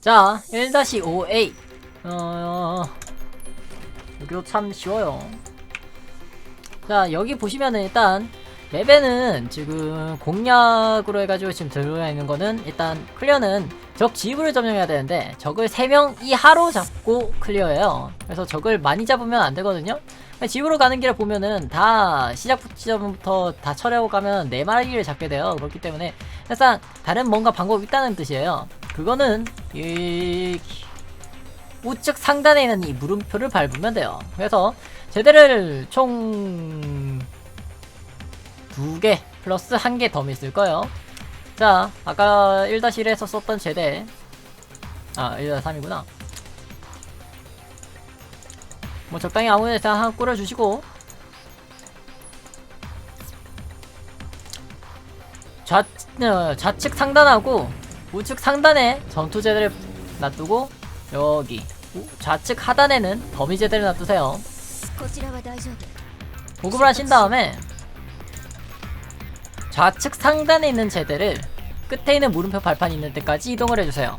자 1-5A 어... 이거 참 쉬워요. 자 여기 보시면은 일단 맵에는 지금 공략으로 해가지고 지금 들어가 있는 거는 일단 클리어는 적 지브를 점령해야 되는데 적을 3명 이하로 잡고 클리어해요. 그래서 적을 많이 잡으면 안 되거든요. 집으로 가는 길을 보면은 다 시작 지점부터 다 처리하고 가면 4마리를 잡게 돼요. 그렇기 때문에 일단 다른 뭔가 방법이 있다는 뜻이에요 그거는 이 우측 상단에 있는 이 물음표를 밟으면 돼요 그래서 제대를 총 두 개 플러스 한개더 있을 거예요. 자, 아까 1-1에서 썼던 제대. 아, 1-3이구나. 뭐 적당히 아무 데나 하나 꾸려주시고. 좌, 어, 좌측 상단하고 우측 상단에 전투제들을 놔두고 여기 좌측 하단에는 범위제들을 놔두세요. 보급을 하신 다음에 좌측 상단에 있는 제대를 끝에 있는 물음표 발판이 있는 데까지 이동을 해주세요.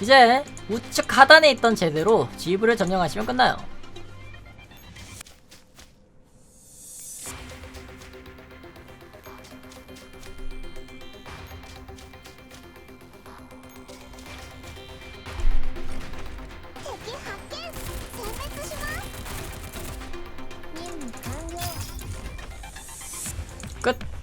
이제 우측 하단에 있던 제대로 지휘부를 점령하시면 끝나요. 끝!